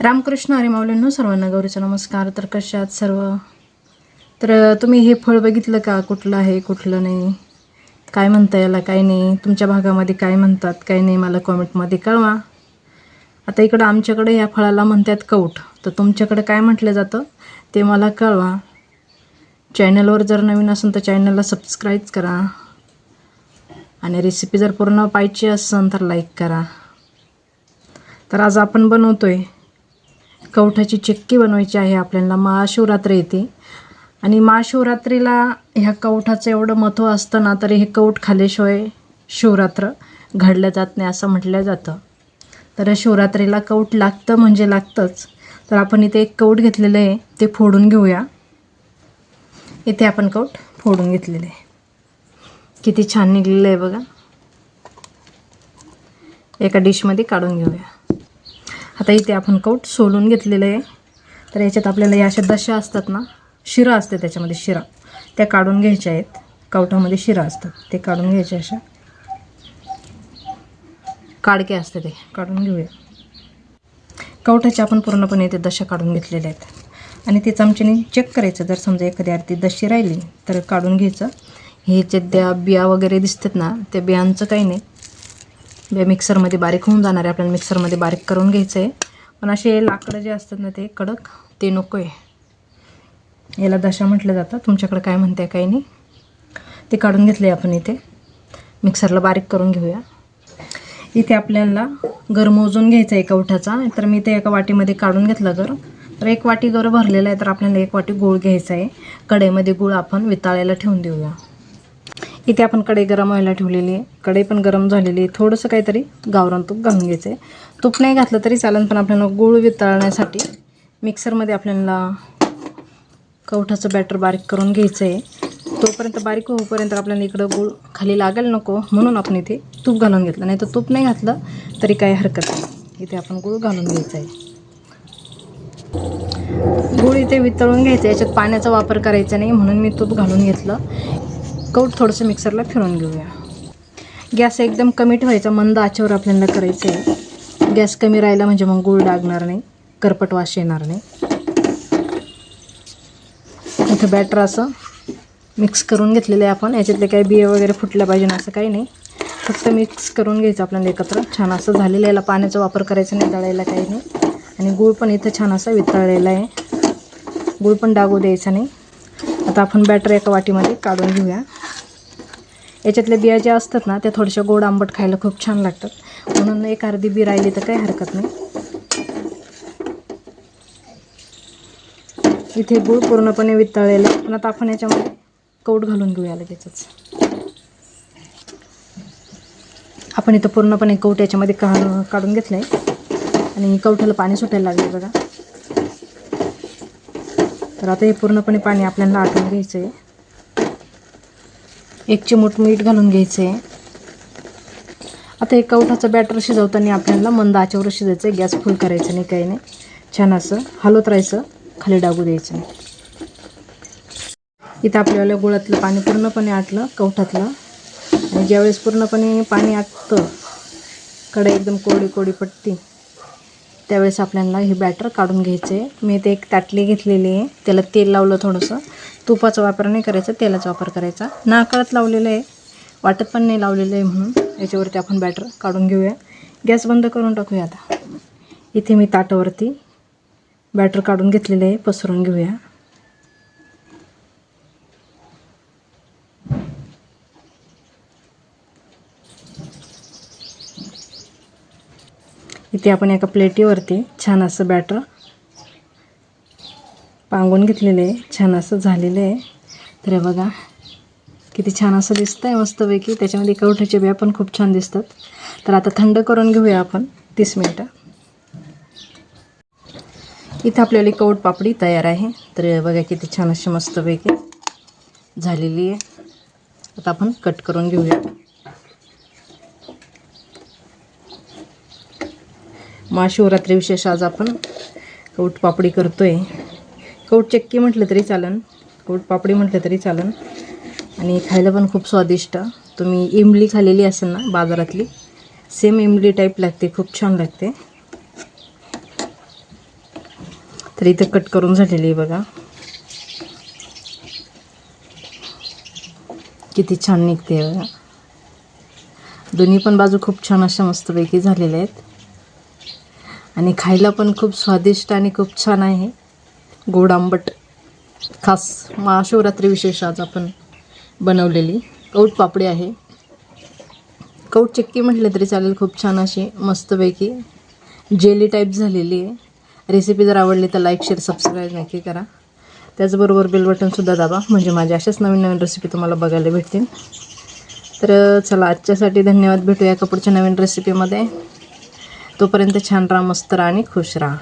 रामकृष्ण हरी माऊलींनो सर्वांना गौरीचा नमस्कार. तर कशा सर्व? तर तुम्ही हे फळ बघितलं का? कुठलं आहे कुठलं नाही? काय म्हणता याला काय नाही? तुमच्या भागामध्ये काय म्हणतात काय नाही मला कॉमेंटमध्ये कळवा. आता इकडं आमच्याकडे या फळाला म्हणतात कौट तर तुमच्याकडे काय म्हटलं जातं ते मला कळवा. चॅनलवर जर नवीन असेल तर चॅनलला सबस्क्राईब करा. आणि रेसिपी जर पूर्ण पाहिजे असेल तर लाईक करा. तर आज आपण बनवतो आहे कवठाची चिक्की बनवायची आहे आपल्याला. महाशिवरात्र येते. आणि महाशिवरात्रीला ह्या कवठाचं एवढं महत्त्व असतं ना तरी हे कवठ खाल्याशिवाय शिवरात्र घडलं जात नाही असं म्हटलं जातं. तर शिवरात्रीला कवठ लागतं म्हणजे लागतंच. तर आपण इथे एक कवठ घेतलेलं आहे ते फोडून घेऊया. इथे आपण कवठ फोडून घेतलेलं आहे. किती छान निघलेलं आहे बघा. एका डिशमध्ये काढून घेऊया. आता इथे आपण कौट सोलून घेतलेलं आहे. तर याच्यात आपल्याला या अशा दशा असतात ना शिरा असते त्याच्यामध्ये शिरा. त्या काढून घ्यायच्या आहेत. कवठामध्ये शिरा असतात. ते काढून घ्यायच्या अशा. काडके असते ते. काढून घेऊया. कवठाचे आपण पूर्णपणे ते दशा काढून घेतलेल्या आहेत. आणि ते चमच्याने चेक करायचं. जर समजा एखादी आरती दशी राहिली तर काढून घ्यायचं. हे जे त्या बिया वगैरे दिसतात ना त्या बियांचं काही नाही. मिक्सरमध्ये बारीक होऊन जाणार आहे. आपल्याला मिक्सरमध्ये बारीक करून घ्यायचं आहे पण असे लाकडं जे असतात ना ते कडक ते नको आहे याला दशा म्हटलं जातं. तुमच्याकडे काय म्हणते काही नाही. ते काढून घेतले आपण इथे. मिक्सरला बारीक करून घेऊया. इथे आपल्याला गर मोजून घ्यायचा आहे कवठाचा तर मी ते एका वाटीमध्ये काढून घेतलं गर. तर एक वाटी गर भरलेला आहे तर आपल्याला एक वाटी गूळ घ्यायचा आहे. कढईमध्ये गूळ आपण वितळायला ठेवून देऊया. इथे आपण कढई गरम व्हायला ठेवलेली आहे. कढई पण गरम झालेली आहे. थोडंसं काहीतरी गावरान तूप घालून घ्यायचं आहे. तूप नाही घातलं तरी चालेल पण आपल्याला गूळ वितळण्यासाठी मिक्सरमध्ये आपल्याला कवठाचं बॅटर बारीक करून घ्यायचं आहे. तोपर्यंत बारीक होईपर्यंत आपल्याला इकडं गूळ खाली लागायला नको. म्हणून आपण इथे तूप घालून घेतलं. नाही तर तूप नाही घातलं तरी काही हरकत नाही. इथे आपण गूळ घालून घ्यायचं आहे. गूळ इथे वितळून घ्यायचं आहे. याच्यात पाण्याचा वापर करायचा नाही म्हणून मी तूप घालून घेतलं. कौट थोडंसं मिक्सरला फिरून घेऊया. गॅस एकदम कमी ठेवायचा मंद आचेवर आपल्याला करायचं आहे. गॅस कमी राहिला म्हणजे मग गूळ डागणार नाही करपट वास येणार नाही. इथं बॅटर असं मिक्स करून घेतलेलं आहे आपण. याच्यातले काही बिया वगैरे फुटल्या पाहिजे ना असं काही नाही. फक्त मिक्स करून घ्यायचं आपल्याला एकत्र. छान असं झालेलं आहे. याला पाण्याचा वापर करायचा नाही दळायला काही नाही. आणि गूळ पण इथं छान असा वितळलेला आहे. गूळ पण डागू द्यायचा नाही. आता आपण बॅटर एका वाटीमध्ये काढून घेऊया. याच्यातल्या बिया ज्या असतात ना त्या थोड्याशा गोड आंबट खायला खूप छान लागतात. म्हणून एक अर्धी बी राहिली तर काही हरकत नाही. इथे गूळ पूर्णपणे वितळलेलं आहे. पण आता आपण याच्यामध्ये कौट घालून घेऊया लगेचच. आपण इथं पूर्णपणे कौट याच्यामध्ये का काढून घेतलं आहे आणि कवठाला पाणी सुटायला लागले बघा. तर आता हे पूर्णपणे पाणी आपल्याला आटून घ्यायचं आहे एक चिमूट मीठ घालून घ्यायचं आहे आता हे कवठाचं बॅटर शिजवताना आपल्याला मंद आचेवर शिजायचं आहे गॅस फुल करायचं नाही काही नाही. छान असं हलवत राहायचं. खाली डागू द्यायचं नाही. इथं आपल्याला गुळातलं पाणी पूर्णपणे आटलं कवठातलं आणि ज्यावेळेस पूर्णपणे पाणी आटतं कढई एकदम कोडी कोडी पट्टी. त्यावेळेस आपल्याला हे बॅटर काढून घ्यायचं. आहे मी ते एक ताटली घेतलेली आहे. त्याला तेल लावलं थोडंसं. तुपाचा वापर नाही करायचा तेलाचा वापर करायचा. नाकळत लावलेलं आहे. वाटत पण नाही लावलेलं आहे म्हणून. याच्यावरती आपण बॅटर काढून घेऊया. गॅस बंद करून टाकूया आता. इथे मी ताटावरती बॅटर काढून घेतलेलं आहे. पसरून घेऊया. इथे आपण एका प्लेटीवरती छान असं बॅटर पांगून घेतलेलं आहे. छान असं झालेलं आहे. तर बघा किती छान असं दिसतं आहे मस्तपैकी. त्याच्यामध्ये कवठाच्या बिया पण खूप छान दिसतात. तर आता थंड करून घेऊया आपण तीस मिनटं. इथं आपल्याला कवट पापडी तयार आहे. तर बघा किती छान अशी मस्तपैकी झालेली आहे. आता आपण कट करून घेऊया. महाशिवरात्री विशेष आज आपण कौट पापडी करतो आहे कौट चक्की म्हटलं तरी चालन. कौट पापडी म्हटलं तरी चालन. आणि खायला पण खूप स्वादिष्ट. तुम्ही इमली खाल्लेली असेल ना बाजारातली सेम इमली टाईप लागते खूप छान लागते. तर इथं कट करून झालेली आहे बघा. किती छान निघते बघा. दोन्ही पण बाजू खूप छान अशा मस्तपैकी झालेल्या आहेत. आणि खायला पण खूप स्वादिष्ट आणि खूप छान आहे. गोड आंबट खास महाशिवरात्री विशेष आज आपण बनवलेली. कौट पापडी आहे. कौट चिक्की म्हटलं तरी चालेल खूप छान अशी मस्तपैकी. जेली टाईप झालेली आहे. रेसिपी जर आवडली तर लाईक शेअर सबस्क्राईब नक्की करा. त्याचबरोबर बेल बटनसुद्धा दाबा म्हणजे माझ्या अशाच नवीन नवीन रेसिपी तुम्हाला बघायला भेटतील. तर चला आजच्यासाठी धन्यवाद. भेटूया कपूरच्या नवीन रेसिपीमध्ये तोपर्यंत छान राहा मस्त राहा आणि खुश राहा.